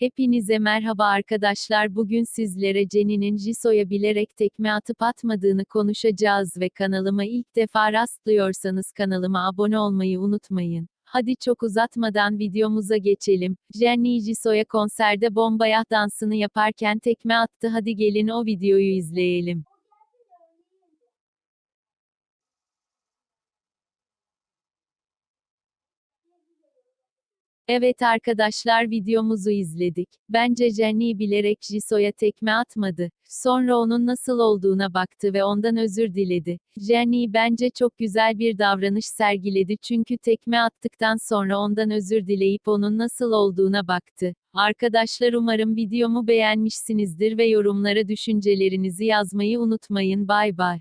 Hepinize merhaba arkadaşlar bugün sizlere Jenny'nin Jisoo'ya bilerek tekme atıp atmadığını konuşacağız ve kanalıma ilk defa rastlıyorsanız kanalıma abone olmayı unutmayın. Hadi çok uzatmadan videomuza geçelim. Jenny Jisoo'ya konserde bombaya dansını yaparken tekme attı hadi gelin o videoyu izleyelim. Evet arkadaşlar videomuzu izledik. Bence Jenny bilerek Jisoo'ya tekme atmadı. Sonra onun nasıl olduğuna baktı ve ondan özür diledi. Jenny bence çok güzel bir davranış sergiledi çünkü tekme attıktan sonra ondan özür dileyip onun nasıl olduğuna baktı. Arkadaşlar umarım videomu beğenmişsinizdir ve yorumlara düşüncelerinizi yazmayı unutmayın. Bay bay.